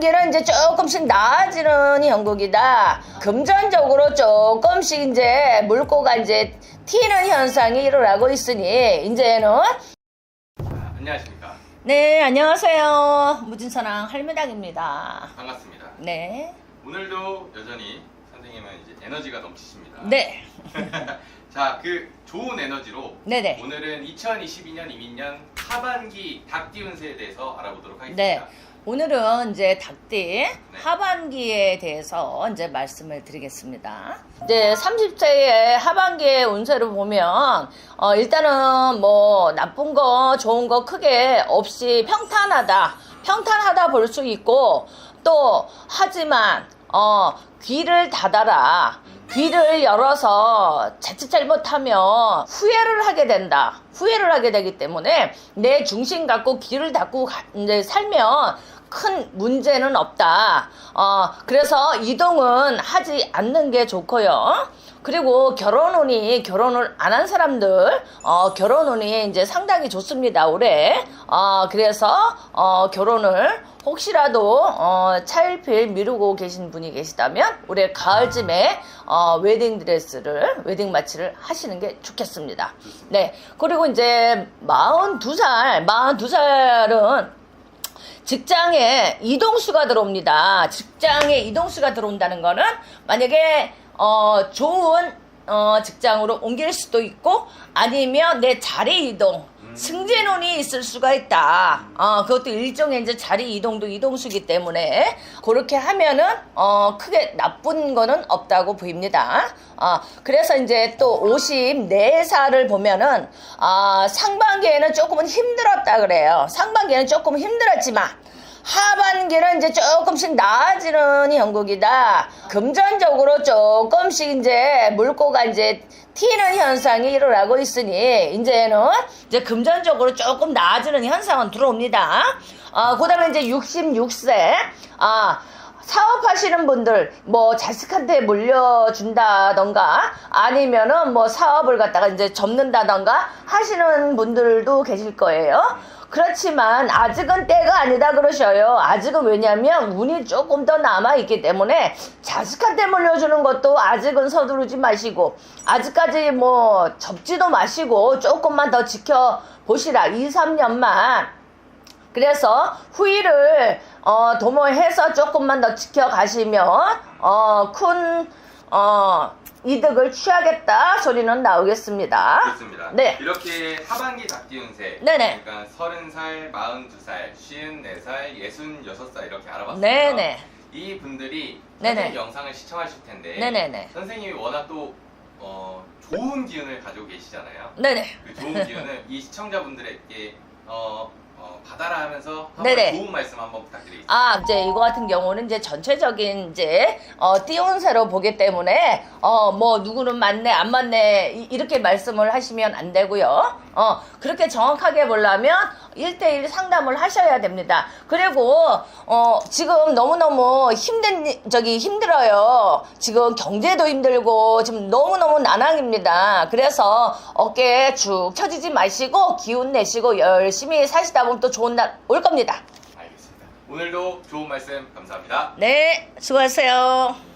하반기는 이제 조금씩 나아지는 형국이다. 금전적으로 조금씩 이제 물꼬가 이제 튀는 현상이 일어나고 있으니 이제는 안녕하십니까. 네 안녕하세요 무진선왕 할매당입니다. 반갑습니다. 네. 오늘도 여전히 선생님은 이제 에너지가 넘치십니다. 네. 자, 그 좋은 에너지로 네네. 오늘은 2022년 이민년 하반기 닭 띄운새에 대해서 알아보도록 하겠습니다. 네. 오늘은 이제 닭띠 하반기에 대해서 이제 말씀을 드리겠습니다. 이제 30세의 하반기의 운세를 보면 어 일단은 뭐 나쁜 거 좋은 거 크게 없이 평탄하다. 평탄하다 볼 수 있고 또 하지만 어 귀를 닫아라. 귀를 열어서 자칫 잘못하면 후회를 하게 된다. 후회를 하게 되기 때문에 내 중심 갖고 귀를 닫고 가- 이제 살면 큰 문제는 없다. 어, 그래서 이동은 하지 않는 게 좋고요. 그리고 결혼운이 결혼을 안 한 사람들 어, 결혼운이 이제 상당히 좋습니다 올해 어, 그래서 어, 결혼을 혹시라도 어, 차일피일 미루고 계신 분이 계시다면 올해 가을쯤에 어, 웨딩 드레스를 웨딩 마치를 하시는 게 좋겠습니다. 네 그리고 이제 42살 42살은 직장에 이동수가 들어옵니다. 직장에 이동수가 들어온다는 거는 만약에 어, 좋은 어, 직장으로 옮길 수도 있고 아니면 내 자리 이동 승진운이 있을 수가 있다. 어, 그것도 일종의 이제 자리 이동도 이동수기 때문에 그렇게 하면은 어, 크게 나쁜 거는 없다고 보입니다. 어, 그래서 이제 또 54살을 보면은 아, 상반기에는 조금은 힘들었다 그래요. 상반기에는 조금 힘들었지만 하반기는 이제 조금씩 나아지는 형국이다. 금전적으로 조금씩 이제 물꼬가 이제 튀는 현상이 일어나고 있으니 이제는 이제 금전적으로 조금 나아지는 현상은 들어옵니다. 어, 그다음에 이제 66세 아 사업하시는 분들 뭐 자식한테 물려준다던가 아니면은 뭐 사업을 갖다가 이제 접는다던가 하시는 분들도 계실 거예요. 그렇지만 아직은 때가 아니다 그러셔요. 아직은 왜냐면 운이 조금 더 남아 있기 때문에 자식한테 물려주는 것도 아직은 서두르지 마시고 아직까지 뭐 접지도 마시고 조금만 더 지켜 보시라. 2, 3년만 그래서 후위를 어, 도모해서 조금만 더 지켜가시면 어, 큰 어, 이득을 취하겠다 소리는 나오겠습니다. 그렇습니다. 네. 이렇게 하반기 닭 띄운새 네네. 그러니까 30살, 42살, 54살, 66살 이렇게 알아봤습니다. 네네. 이 분들이. 선생님 영상을 시청하실 텐데 네네네. 선생님이 워낙 또 어, 좋은 기운을 가지고 계시잖아요. 네네. 그 좋은 기운을 이 시청자분들에게 어, 어, 받아라 하면서 한번 네네. 좋은 말씀 한번 부탁드리겠습니다. 아, 이제 이거 같은 경우는 이제 전체적인 이제 어 띄운새로 보기 때문에 어 뭐 누구는 맞네 안 맞네 이- 이렇게 말씀을 하시면 안 되고요. 어 그렇게 정확하게 보려면 1대1 상담을 하셔야 됩니다. 그리고 어 지금 너무너무 힘든 일- 저기 힘들어요. 지금 경제도 힘들고 지금 너무너무 난항입니다. 그래서 어깨 쭉 펴지지 마시고 기운 내시고 열심히 사시다 보면 또 좋은 날 올 겁니다. 알겠습니다. 오늘도 좋은 말씀 감사합니다. 네, 수고하세요.